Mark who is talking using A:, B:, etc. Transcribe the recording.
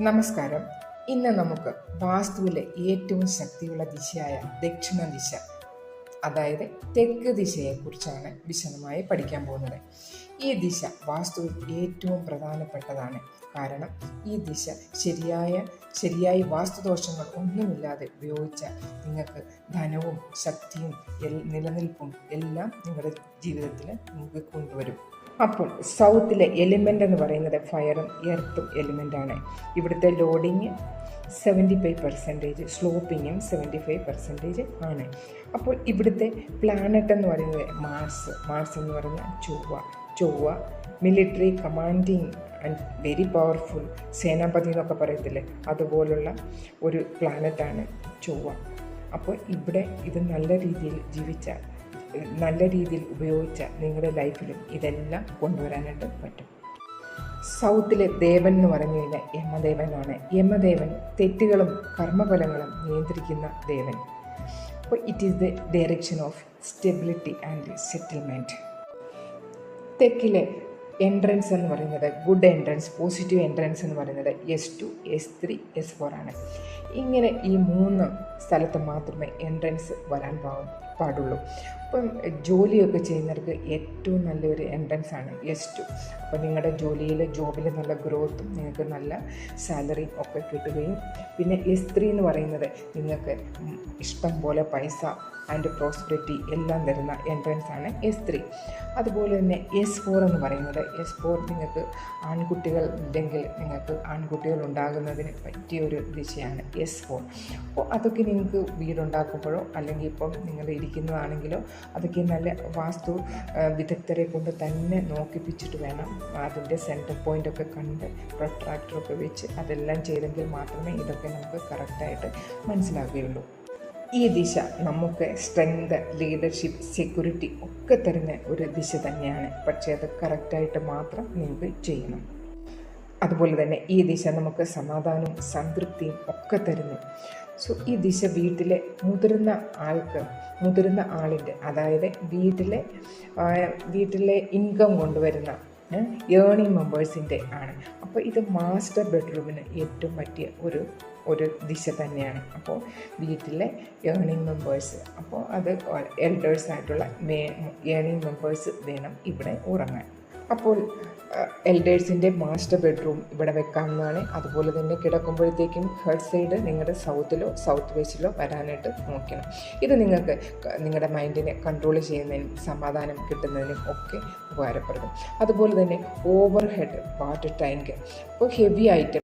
A: നമസ്കാരം. ഇന്ന് നമുക്ക് വാസ്തുവിലെ ഏറ്റവും ശക്തിയുള്ള ദിശയായ ദക്ഷിണ ദിശ അതായത് തെക്ക് ദിശയെക്കുറിച്ചാണ് വിശദമായി പഠിക്കാൻ പോകുന്നത്. ഈ ദിശ വാസ്തുവിൽ ഏറ്റവും പ്രധാനപ്പെട്ടതാണ്. കാരണം ഈ ദിശ ശരിയായ ശരിയായി വാസ്തുദോഷങ്ങൾ ഒന്നുമില്ലാതെ ഉപയോഗിച്ചാൽ നിങ്ങൾക്ക് ധനവും ശക്തിയും നിലനിൽപ്പും എല്ലാം നിങ്ങളുടെ ജീവിതത്തിൽ നിങ്ങൾക്ക് കൊണ്ടുവരും. അപ്പോൾ സൗത്തിലെ എലിമെന്റ് എന്ന് പറയുന്നത് ഫയറും എർത്തും എലിമെന്റാണ് ഇവിടുത്തെ ലോഡിങ് സെവന്റി ഫൈവ് പെർസെന്റേജ് സ്ലോപ്പിങ്ങും സെവന്റി ഫൈവ് പെർസെന്റേജ് ആണ്. അപ്പോൾ ഇവിടുത്തെ പ്ലാനറ്റ് എന്ന് പറയുന്നത് മാർസ് മാർസ് എന്ന് പറഞ്ഞാൽ ചൊവ്വ ചൊവ്വ military commanding and very powerful സേനാപതി എന്നൊക്കെ പറയത്തില്ലേ? അതുപോലുള്ള ഒരു പ്ലാനറ്റാണ് ചൊവ്വ. അപ്പോൾ ഇവിടെ ഇത് നല്ല രീതിയിൽ ജീവിച്ചാൽ നല്ല രീതിയിൽ ഉപയോഗിച്ച നിങ്ങളുടെ ലൈഫിലും ഇതെല്ലാം കൊണ്ടുവരാനായിട്ട് പറ്റും. സൗത്തിലെ ദേവൻ എന്ന് പറഞ്ഞു കഴിഞ്ഞാൽ യമദേവനാണ്. യമദേവൻ തെറ്റുകളും കർമ്മഫലങ്ങളും നിയന്ത്രിക്കുന്ന ദേവൻ. അപ്പോൾ it is the direction of stability and settlement തെക്കിലെ entrance എന്ന് പറയുന്നത് ഗുഡ് എൻട്രൻസ് പോസിറ്റീവ് എൻട്രൻസ് എന്ന് പറയുന്നത് S two S three S four ആണ്. ഇങ്ങനെ ഈ മൂന്ന് സ്ഥലത്ത് മാത്രമേ എൻട്രൻസ് വരാൻ പാ- പാടുള്ളൂ അപ്പം ജോലിയൊക്കെ ചെയ്യുന്നവർക്ക് ഏറ്റവും നല്ലൊരു എൻട്രൻസ് ആണ് എസ് ടു അപ്പോൾ നിങ്ങളുടെ ജോലിയിൽ ജോബിൽ നല്ല ഗ്രോത്തും നിങ്ങൾക്ക് നല്ല സാലറിയും ഒക്കെ കിട്ടുകയും പിന്നെ എസ് ത്രീ എന്ന് പറയുന്നത് നിങ്ങൾക്ക് ഇഷ്ടം പോലെ പൈസ ആൻഡ് പ്രോസ്പെരിറ്റി എല്ലാം തരുന്ന എൻട്രൻസ് ആണ് എസ് ത്രീ അതുപോലെ തന്നെ എസ് ഫോർ എന്ന് പറയുന്നത് എസ് ഫോർ നിങ്ങൾക്ക് ആൺകുട്ടികൾ ഇല്ലെങ്കിൽ നിങ്ങൾക്ക് ആൺകുട്ടികൾ ഉണ്ടാകുന്നതിന് പറ്റിയ ഒരു ദിശയാണ് എസ് ഫോർ അപ്പോൾ അതൊക്കെ നിങ്ങൾക്ക് വീടുണ്ടാക്കുമ്പോഴോ അല്ലെങ്കിൽ ഇപ്പം നിങ്ങൾ ഇരിക്കുന്നതാണെങ്കിലോ അതൊക്കെ നല്ല വാസ്തു വിദഗ്ധരെ കൊണ്ട് തന്നെ നോക്കിപ്പിച്ചിട്ട് വേണം അതിന്റെ സെന്റർ പോയിന്റ് ഒക്കെ കണ്ട് പ്രൊട്രാക്ടറൊക്കെ വെച്ച് അതെല്ലാം ചെയ്തെങ്കിൽ മാത്രമേ ഇതൊക്കെ നമുക്ക് കറക്റ്റായിട്ട് മനസ്സിലാവുകയുള്ളൂ. ഈ ദിശ നമുക്ക് സ്ട്രെങ്ത് ലീഡർഷിപ്പ് സെക്യൂരിറ്റി ഒക്കെ തരുന്ന ഒരു ദിശ തന്നെയാണ്. പക്ഷേ അത് കറക്റ്റായിട്ട് മാത്രം നിങ്ങൾക്ക് ചെയ്യണം. അതുപോലെ തന്നെ ഈ ദിശ നമുക്ക് സമാധാനവും സംതൃപ്തിയും ഒക്കെ തരുന്നു. സോ ഈ ദിശ വീട്ടിലെ മുതിർന്ന ആൾക്ക് മുതിർന്ന ആളിന്റെ അതായത് വീട്ടിലെ വീട്ടിലെ ഇൻകം കൊണ്ടുവരുന്ന ഏണിംഗ് മെമ്പേഴ്സിന്റെ ആണ്. അപ്പോൾ ഇത് മാസ്റ്റർ ബെഡ്റൂമിന് ഏറ്റവും പറ്റിയ ഒരു ഒരു ദിശ തന്നെയാണ്. അപ്പോൾ വീട്ടിലെ ഏണിംഗ് മെമ്പേഴ്സ് അപ്പോൾ അത് എൽഡേഴ്സ് ആയിട്ടുള്ള ഏണിംഗ് മെമ്പേഴ്സ് വേണം ഇവിടെ ഉറങ്ങാൻ. അപ്പോൾ എൽഡേഴ്സിന്റെ മാസ്റ്റർ ബെഡ്റൂം ഇവിടെ വെക്കാവുന്നതാണ്. അതുപോലെ തന്നെ കിടക്കുമ്പോഴത്തേക്കും ഹെഡ് സൈഡ് നിങ്ങളുടെ സൗത്തിലോ സൗത്ത് വെസ്റ്റിലോ വരാനായിട്ട് നോക്കണം. ഇത് നിങ്ങൾക്ക് നിങ്ങളുടെ മൈൻഡിനെ കൺട്രോൾ ചെയ്യുന്നതിനും സമാധാനം കിട്ടുന്നതിനും ഒക്കെ ഉപകാരപ്പെടും. അതുപോലെ തന്നെ ഓവർ ഹെഡ് വാട്ടർ ടാങ്ക് ഇപ്പോൾ ഹെവി ആയിട്ട്